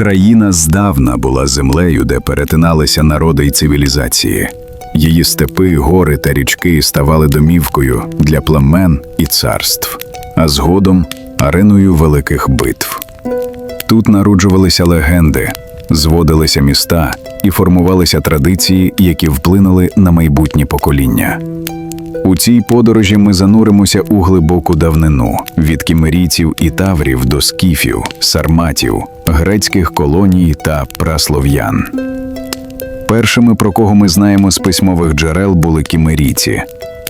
Україна здавна була землею, де перетиналися народи й цивілізації. Її степи, гори та річки ставали домівкою для племен і царств, а згодом ареною великих битв. Тут народжувалися легенди, зводилися міста і формувалися традиції, які вплинули на майбутні покоління. У цій подорожі ми зануримося у глибоку давнину від кімерійців і таврів до скіфів, сарматів, грецьких колоній та праслов'ян. Першими, про кого ми знаємо з письмових джерел, були кімерійці.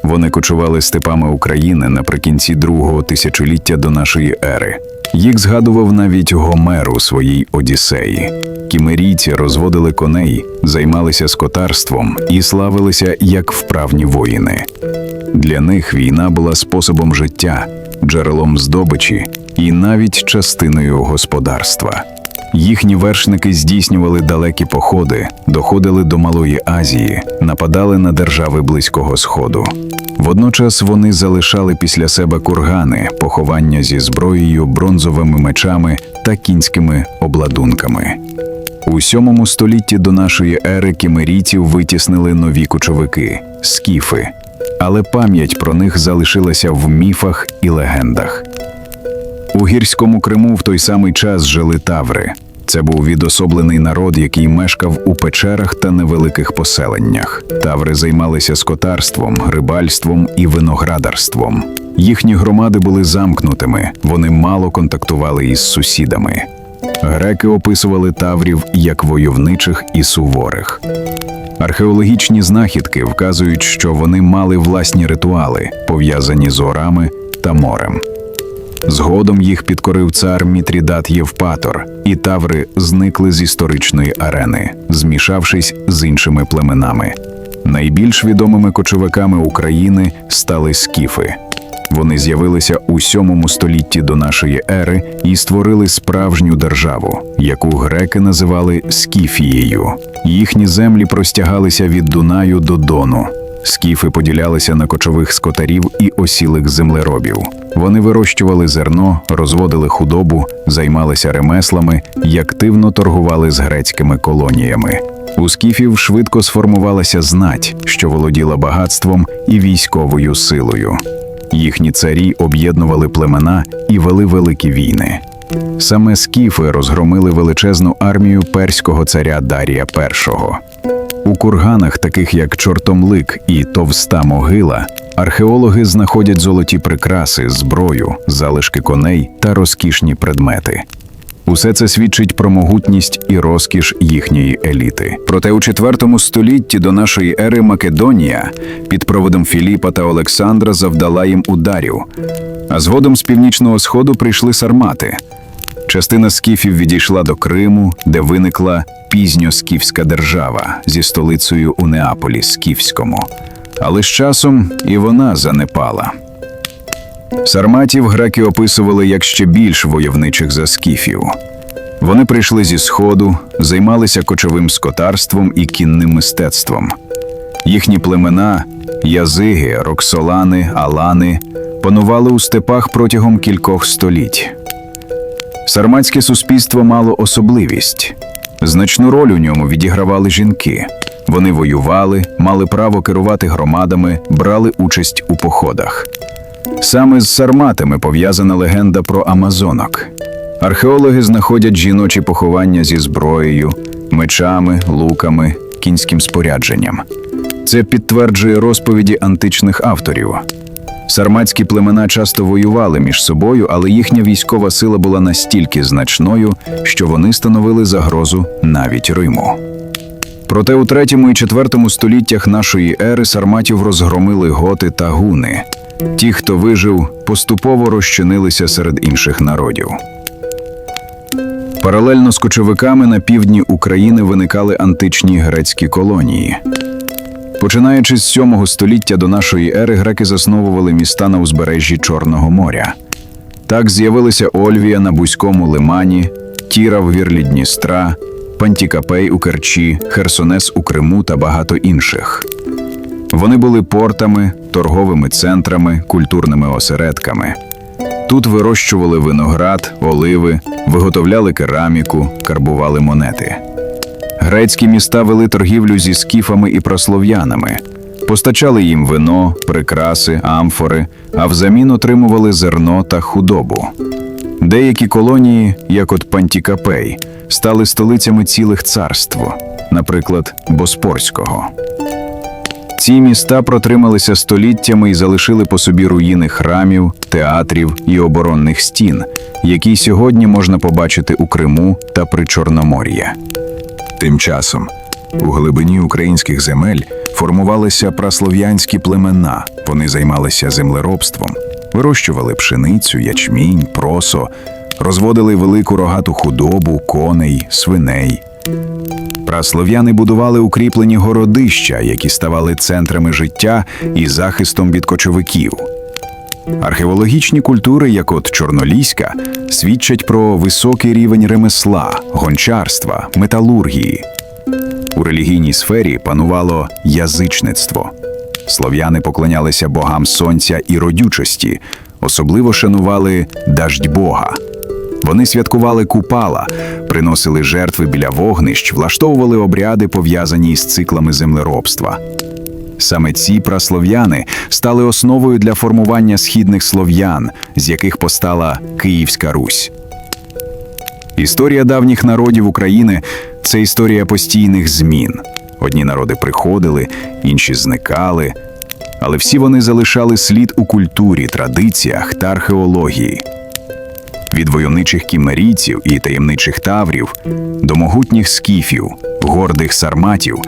Вони кочували степами України наприкінці другого тисячоліття до нашої ери. Їх згадував навіть Гомер у своїй Одіссеї. Кімерійці розводили коней, займалися скотарством і славилися як вправні воїни. Для них війна була способом життя, джерелом здобичі і навіть частиною господарства. Їхні вершники здійснювали далекі походи, доходили до Малої Азії, нападали на держави Близького Сходу. Водночас вони залишали після себе кургани, поховання зі зброєю, бронзовими мечами та кінськими обладунками. У сьомому столітті до нашої ери кімерійців витіснили нові кочовики скіфи, але пам'ять про них залишилася в міфах і легендах. У гірському Криму в той самий час жили таври. Це був відособлений народ, який мешкав у печерах та невеликих поселеннях. Таври займалися скотарством, рибальством і виноградарством. Їхні громади були замкнутими, вони мало контактували із сусідами. Греки описували таврів як войовничих і суворих. Археологічні знахідки вказують, що вони мали власні ритуали, пов'язані з орами та морем. Згодом їх підкорив цар Мітрідат Євпатор, і таври зникли з історичної арени, змішавшись з іншими племенами. Найбільш відомими кочовиками України стали скіфи. Вони з'явилися у сьомому столітті до нашої ери і створили справжню державу, яку греки називали Скіфією. Їхні землі простягалися від Дунаю до Дону. Скіфи поділялися на кочових скотарів і осілих землеробів. Вони вирощували зерно, розводили худобу, займалися ремеслами і активно торгували з грецькими колоніями. У скіфів швидко сформувалася знать, що володіла багатством і військовою силою. Їхні царі об'єднували племена і вели великі війни. Саме скіфи розгромили величезну армію перського царя Дарія І. У курганах, таких як Чортомлик і Товста могила, археологи знаходять золоті прикраси, зброю, залишки коней та розкішні предмети. Усе це свідчить про могутність і розкіш їхньої еліти. Проте у IV столітті до нашої ери Македонія під проводом Філіпа та Олександра завдала їм ударів, а згодом з північного сходу прийшли сармати. Частина скіфів відійшла до Криму, де виникла пізньоскіфська держава зі столицею у Неаполі Скіфському. Але з часом і вона занепала. Сарматів греки описували як ще більш войовничих за скіфів. Вони прийшли зі сходу, займалися кочовим скотарством і кінним мистецтвом. Їхні племена язиги, роксолани, алани панували у степах протягом кількох століть. Сарматське суспільство мало особливість. Значну роль у ньому відігравали жінки. Вони воювали, мали право керувати громадами, брали участь у походах. Саме з сарматами пов'язана легенда про амазонок. Археологи знаходять жіночі поховання зі зброєю, мечами, луками, кінським спорядженням. Це підтверджує розповіді античних авторів. Сарматські племена часто воювали між собою, але їхня військова сила була настільки значною, що вони становили загрозу навіть Риму. Проте у третьому і четвертому століттях нашої ери сарматів розгромили готи та гуни. Ті, хто вижив, поступово розчинилися серед інших народів. Паралельно з кочовиками на півдні України виникали античні грецькі колонії. Починаючи з 7 століття до нашої ери, греки засновували міста на узбережжі Чорного моря. Так з'явилися Ольвія на Бузькому лимані, Тіра в вірлі Дністра, Пантікапей у Керчі, Херсонес у Криму та багато інших. Вони були портами, торговими центрами, культурними осередками. Тут вирощували виноград, оливи, виготовляли кераміку, карбували монети. Грецькі міста вели торгівлю зі скіфами і прослов'янами, постачали їм вино, прикраси, амфори, а взамін отримували зерно та худобу. Деякі колонії, як от Пантікапей, стали столицями цілих царств, наприклад, Боспорського. Ці міста протрималися століттями і залишили по собі руїни храмів, театрів і оборонних стін, які сьогодні можна побачити у Криму та при Чорномор'я. Тим часом у глибині українських земель формувалися праслов'янські племена. Вони займалися землеробством, вирощували пшеницю, ячмінь, просо, розводили велику рогату худобу, коней, свиней. Праслов'яни будували укріплені городища, які ставали центрами життя і захистом від кочовиків. Археологічні культури, як от Чорноліська, свідчать про високий рівень ремесла, гончарства, металургії. У релігійній сфері панувало язичництво. Слов'яни поклонялися богам сонця і родючості, особливо шанували даждь Бога. Вони святкували купала, приносили жертви біля вогнищ, влаштовували обряди, пов'язані з циклами землеробства. Саме ці праслов'яни стали основою для формування східних слов'ян, з яких постала Київська Русь. Історія давніх народів України це історія постійних змін. Одні народи приходили, інші зникали, але всі вони залишали слід у культурі, традиціях та археології. Від войовничих кімерійців і таємничих таврів до могутніх скіфів, гордих сарматів,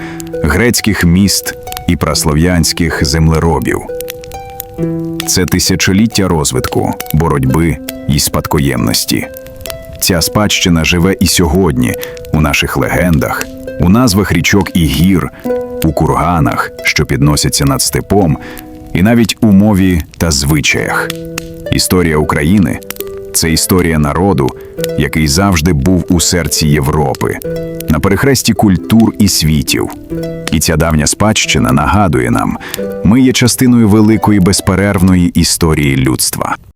грецьких міст і праслов'янських землеробів. Це тисячоліття розвитку, боротьби і спадкоємності. Ця спадщина живе і сьогодні у наших легендах, у назвах річок і гір, у курганах, що підносяться над степом, і навіть у мові та звичаях. Історія України це історія народу, який завжди був у серці Європи, на перехресті культур і світів. І ця давня спадщина нагадує нам, ми є частиною великої безперервної історії людства.